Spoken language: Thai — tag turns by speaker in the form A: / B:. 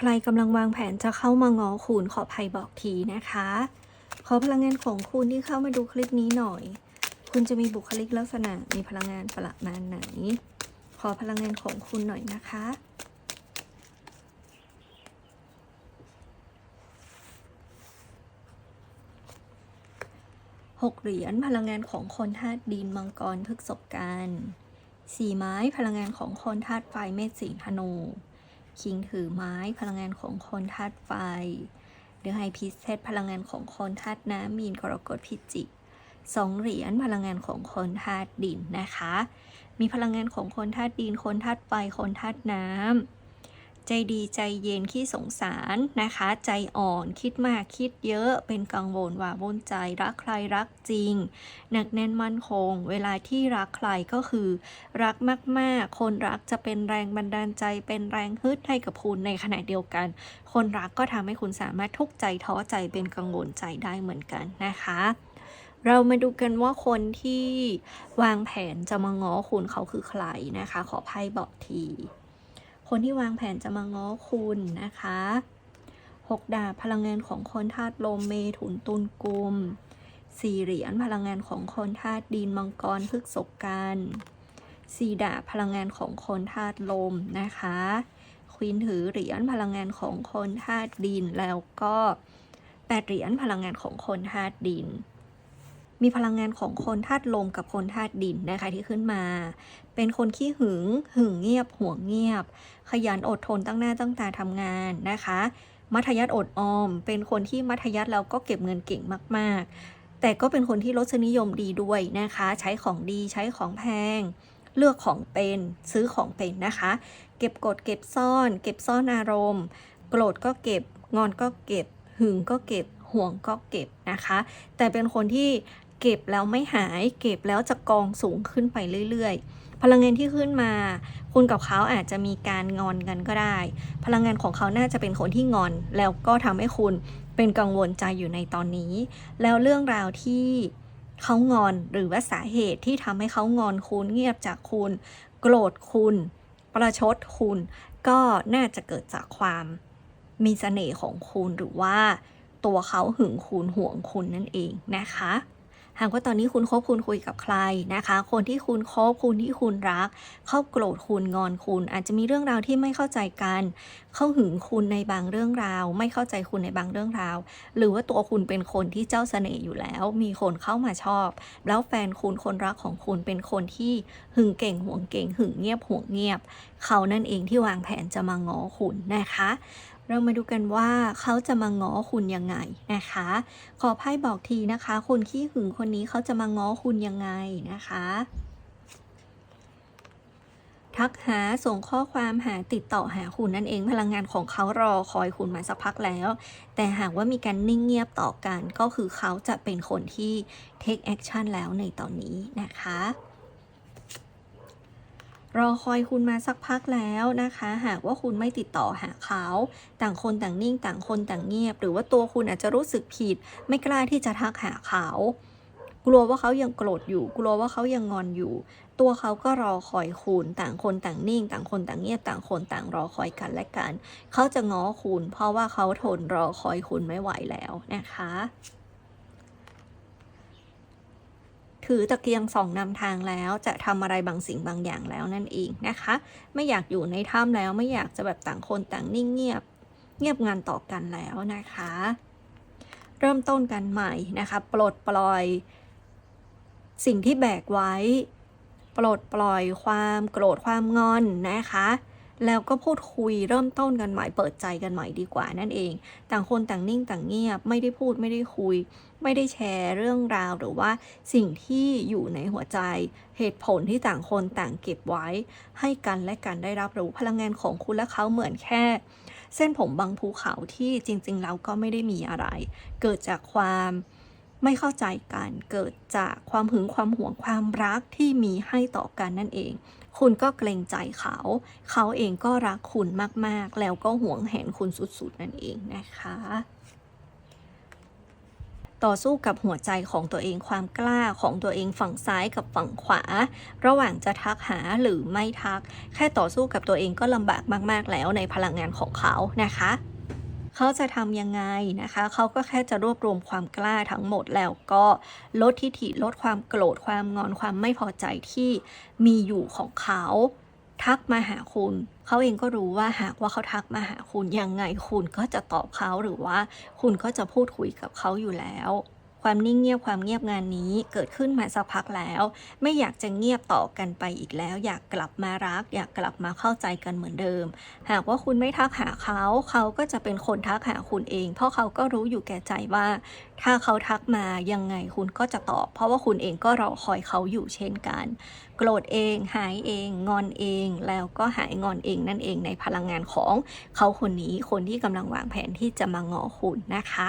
A: ใครกำลังวางแผนจะเข้ามางอคุณขอภัยบอกทีนะคะ ขอพลังงานของคุณที่เข้ามาดูคลิปนี้หน่อย คุณจะมีบุคลิกลักษณะมีพลังงานประมาณไหน ขอพลังงานของคุณหน่อยนะคะหกเหรียญพลังงานของคนธาตุดินมังกรพฤกษกันสี่ไม้พลังงานของคนธาตุไฟเมษสิงห์ธนู คิงถือไม้พลังงานของคนธาตุไฟเดือไฮพิสเซตพลังงานของคนธาตุน้ำมีนกรกฎพิจิกสองเหรียญพลังงานของคนธาตุดินนะคะ มีพลังงานของคนธาตุดิน คนธาตุไฟ คนธาตุน้ำ ใจดีใจเย็นขี้สงสารนะคะ ใจอ่อนคิดมากคิดเยอะเป็นกังวลหว่าวุ่นใจรักใครรักจริง หนักแน่นมั่นคง เวลาที่รักใครก็คือ รักมากๆ คนรักจะเป็นแรงบันดาลใจ เป็นแรงฮึดให้กับคุณในขณะเดียวกัน คนรักก็ทำให้คุณสามารถทุกข์ใจท้อใจเป็นกังวลใจได้เหมือนกันนะคะเรามาดูกันว่าคนที่วางแผนจะมาง้อคุณเขาคือใครนะคะ ขอไพ่บอกที คนที่วางแผนจะมาง้อคุณนะคะหกดาบพลังงานของคนธาตุลมเมถุนตุลกุมสี่เหรียญพลังงานของคนธาตุดินมังกรพฤกษกันสี่ดาบพลังงานของคนธาตุลมนะคะควีนถือเหรียญพลังงานของคนธาตุดินแล้วก็แปดเหรียญพลังงานของคนธาตุดิน มีพลังงานของคนธาตุลมกับคนธาตุดินนะคะที่ขึ้นมา เป็นคนขี้หึง หึงเงียบ ห่วงเงียบ ขยันอดทนตั้งหน้าตั้งตาทำงานนะคะ มัธยัติอดออม เป็นคนที่มัธยัติแล้วก็เก็บเงินเก่งมาก ๆ แต่ก็เป็นคนที่รสนิยมดีด้วยนะคะ ใช้ของดีใช้ของแพง เลือกของเป็นซื้อของเป็นนะคะ เก็บกดเก็บซ่อน เก็บซ่อนอารมณ์ โกรธก็เก็บงอนก็เก็บ หึงก็เก็บห่วงก็เก็บนะคะ แต่เป็นคนที่ เก็บแล้วไม่หาย เก็บแล้วจะกองสูงขึ้นไปเรื่อยๆ พลังงานที่ขึ้นมา คุณกับเขาอาจจะมีการงอนกันก็ได้ พลังงานของเขาน่าจะเป็นคนที่งอน แล้วก็ทำให้คุณเป็นกังวลใจอยู่ในตอนนี้ แล้วเรื่องราวที่เขางอนหรือว่าสาเหตุที่ทำให้เขางอนคุณเงียบจากคุณ โกรธคุณ ประชดคุณ ก็น่าจะเกิดจากความมีเสน่ห์ของคุณหรือว่าตัวเขาหึงคุณห่วงคุณนั่นเองนะคะ หากว่าตอนนี้คุณคบคุณคุยกับใครนะคะ คนที่คุณคบคุณที่คุณรัก เขาโกรธคุณงอนคุณ อาจจะมีเรื่องราวที่ไม่เข้าใจกัน เขาหึงคุณในบางเรื่องราว ไม่เข้าใจคุณในบางเรื่องราว หรือว่าตัวคุณเป็นคนที่เจ้าเสน่ห์อยู่แล้ว มีคนเข้ามาชอบ แล้วแฟนคุณคนรักของคุณเป็นคนที่หึงเก่งห่วงเก่งหึงเงียบห่วงเงียบ เขานั่นเองที่วางแผนจะมาง้อคุณนะคะ เรามาดูกันว่าเขาจะมาง้อคุณยังไงนะคะ ขอไพ่บอกทีนะคะ คนขี้หึงคนนี้เขาจะมาง้อคุณยังไงนะคะ ทักหาส่งข้อความหาติดต่อหาคุณนั่นเองพลังงานของเขารอคอยคุณมาสักพักแล้ว แต่หากว่ามีการนิ่งเงียบต่อกันก็คือเขาจะเป็นคนที่ take action แล้วในตอนนี้นะคะ รอคอยคุณมาสักพักแล้วนะคะ หากว่าคุณไม่ติดต่อหาเขา ต่างคนต่างนิ่งต่างคนต่างเงียบ หรือว่าตัวคุณอาจจะรู้สึกผิด ไม่กล้าที่จะทักหาเขา กลัวว่าเขายังโกรธอยู่ กลัวว่าเขายังงอนอยู่ ตัวเขาก็รอคอยคุณต่างคนต่างนิ่ง ต่างคนต่างเงียบต่างคนต่างรอคอยกันและกัน เขาจะง้อคุณ เพราะว่าเขาทนรอคอยคุณไม่ไหวแล้วนะคะ ถือตะเกียงส่องนำทางแล้วจะทำอะไรบางสิ่งบางอย่างแล้วนั่นเองนะคะ ไม่อยากอยู่ในถ้ำแล้วไม่อยากจะแบบต่างคนต่างนิ่งเงียบ เงียบงานต่อกันแล้วนะคะ เริ่มต้นกันใหม่นะคะ ปลดปล่อย สิ่งที่แบกไว้ ปลดปล่อยความโกรธความงอนนะคะ แล้วก็พูดคุยเริ่มต้นกันใหม่เปิดใจกันใหม่ดีกว่านั่นเอง ต่างคนต่างนิ่งต่างเงียบ ไม่ได้พูดไม่ได้คุย ไม่ได้แชร์เรื่องราวหรือว่าสิ่งที่อยู่ในหัวใจ เหตุผลที่ต่างคนต่างเก็บไว้ ให้กันและกันได้รับรู้พลังงานของคุณและเขาเหมือนแค่ เส้นผมบางภูเขาที่จริงๆแล้วก็ไม่ได้มีอะไร เกิดจากความไม่เข้าใจกันเกิดจากความหึงความหวงความรักที่มีให้ต่อกันนั่นเอง คุณก็เกรงใจเขา เขาเองก็รักคุณมากๆ แล้วก็หวงแหนคุณสุดๆ นั่นเองนะคะ ต่อสู้กับหัวใจของตัวเองความกล้าของตัวเองฝั่งซ้ายกับฝั่งขวา ระหว่างจะทักหาหรือไม่ทัก แค่ต่อสู้กับตัวเองก็ลำบากมาก ๆ แล้วในพลังงานของเขานะคะ เขาจะทำยังไงนะคะ เขาก็แค่จะรวบรวมความกล้าทั้งหมดแล้วก็ลดทิฐิลดความโกรธความงอนความไม่พอใจที่มีอยู่ของเขาทักมาหาคุณ เขาเองก็รู้ว่าหากว่าเขาทักมาหาคุณยังไงคุณก็จะตอบเขาหรือว่าคุณก็จะพูดคุยกับเขาอยู่แล้ว ความนิ่งเงียบความเงียบงานนี้เกิดขึ้นมาสักพักแล้ว ไม่อยากจะเงียบต่อกันไปอีกแล้ว อยากกลับมารัก อยากกลับมาเข้าใจกันเหมือนเดิม หากว่าคุณไม่ทักหาเขา เขาก็จะเป็นคนทักหาคุณเอง เพราะเขาก็รู้อยู่แก่ใจว่า ถ้าเขาทักมายังไงคุณก็จะตอบ เพราะว่าคุณเองก็รอคอยเขาอยู่เช่นกัน โกรธเองหายเอง งอนเอง แล้วก็หายงอนเองนั่นเองในพลังงานของเขาคนนี้คนที่กำลังวางแผนที่จะมางอคุณนะคะ